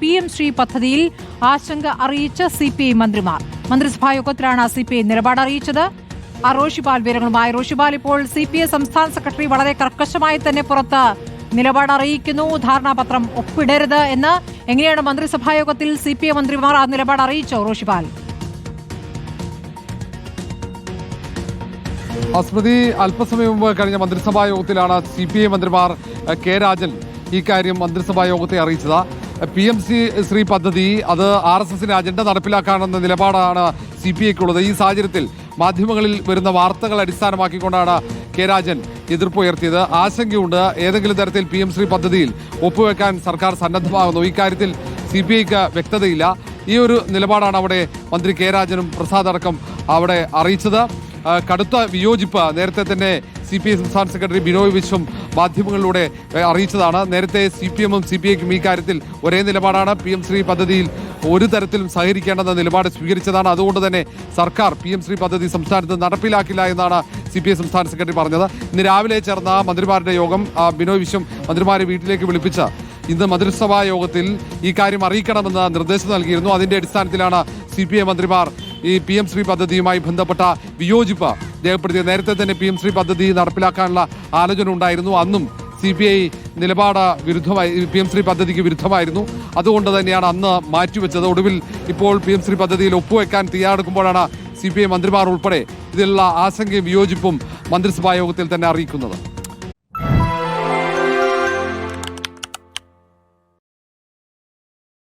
P M Shri പദ്ധതിയിൽ ആശങ്ക അറിയിച്ച സി പി ഐ മന്ത്രിമാർ. മന്ത്രിസഭാ യോഗത്തിലാണ് സി പി ഐ നിലപാട് അറിയിച്ചത്. ആ റോഷിപാൽ വിവരങ്ങളുമായി. റോഷിപാൽ ഇപ്പോൾ സി പി ഐ സംസ്ഥാന സെക്രട്ടറി വളരെ കർക്കശമായി തന്നെ പുറത്ത് നിലപാട് അറിയിക്കുന്നു. ധാരണാപത്രം ഒപ്പിടരുത് എന്ന് എങ്ങനെയാണ് മന്ത്രിസഭാ യോഗത്തിൽ സി പി ഐ മന്ത്രിമാർ ആ നിലപാട് അറിയിച്ചോ റോഷിപാൽ സ്മൃതി അല്പസമയം മുമ്പ് കഴിഞ്ഞ മന്ത്രിസഭാ യോഗത്തിലാണ് സി പി ഐ മന്ത്രിമാർ കെ രാജൻ ഇക്കാര്യം കാര്യം മന്ത്രിസഭാ യോഗത്തെ അറിയിച്ചത്. പി എം സി ശ്രീ പദ്ധതി അത് ആർ എസ് എസിന്റെ അജണ്ട നടപ്പിലാക്കാനെന്ന നിലപാടാണ് സി പി ഐക്കുള്ളത്. ഈ സാഹചര്യത്തിൽ മാധ്യമങ്ങളിൽ വരുന്ന വാർത്തകൾ അടിസ്ഥാനമാക്കിക്കൊണ്ടാണ് കെ രാജൻ എതിർപ്പ് ഉയർത്തിയത്. ആശങ്കയുണ്ട്. ഏതെങ്കിലും തരത്തിൽ പി എം ശ്രീ പദ്ധതിയിൽ ഒപ്പുവെക്കാൻ സർക്കാർ സന്നദ്ധമാകുന്നു. ഇക്കാര്യത്തിൽ സി പി ഐക്ക് വ്യക്തതയില്ല. ഈ ഒരു നിലപാടാണ് അവിടെ മന്ത്രി കെ രാജനും പ്രസാദ് അടക്കം അവിടെ അറിയിച്ചത്. കടുത്ത വിയോജിപ്പ് നേരത്തെ തന്നെ സി പി ഐ സംസ്ഥാന സെക്രട്ടറി ബിനോയ് വിശ്വം മാധ്യമങ്ങളിലൂടെ അറിയിച്ചതാണ്. നേരത്തെ സി പി എമ്മും സി പി ഐക്കും ഈ കാര്യത്തിൽ ഒരേ നിലപാടാണ്. പി എം ശ്രീ പദ്ധതിയിൽ ഒരു തരത്തിലും സഹകരിക്കേണ്ടെന്ന നിലപാട് സ്വീകരിച്ചതാണ്. അതുകൊണ്ട് തന്നെ സർക്കാർ പി എം ശ്രീ പദ്ധതി സംസ്ഥാനത്ത് നടപ്പിലാക്കില്ല എന്നാണ് സി പി ഐ സംസ്ഥാന സെക്രട്ടറി പറഞ്ഞത്. ഇന്ന് രാവിലെ ചേർന്ന മന്ത്രിമാരുടെ യോഗം ബിനോയ് വിശ്വം മന്ത്രിമാരെ വീട്ടിലേക്ക് വിളിപ്പിച്ച ഇന്ന് മന്ത്രിസഭാ യോഗത്തിൽ ഈ കാര്യം അറിയിക്കണമെന്ന് നിർദ്ദേശം നൽകിയിരുന്നു. അതിന്റെ അടിസ്ഥാനത്തിലാണ് സി പി ഐ മന്ത്രിമാർ ഈ പി എം ശ്രീ പദ്ധതിയുമായി ബന്ധപ്പെട്ട വിയോജിപ്പ് രേഖപ്പെടുത്തിയത് നേരത്തെ തന്നെ പി എം ശ്രീ പദ്ധതി നടപ്പിലാക്കാനുള്ള ആലോചന ഉണ്ടായിരുന്നു. അന്നും സി പി ഐ നിലപാട് വിരുദ്ധമായി പി എം ശ്രീ പദ്ധതിക്ക് വിരുദ്ധമായിരുന്നു. അതുകൊണ്ട് തന്നെയാണ് അന്ന് മാറ്റിവെച്ചത്. ഒടുവിൽ ഇപ്പോൾ പി എം ശ്രീ പദ്ധതിയിൽ ഒപ്പുവെക്കാൻ തയ്യാറെടുക്കുമ്പോഴാണ് സി പി ഐ മന്ത്രിമാർ ഉൾപ്പെടെ ഇതിലുള്ള ആശങ്കയും വിയോജിപ്പും മന്ത്രിസഭാ യോഗത്തിൽ തന്നെ അറിയിക്കുന്നത്.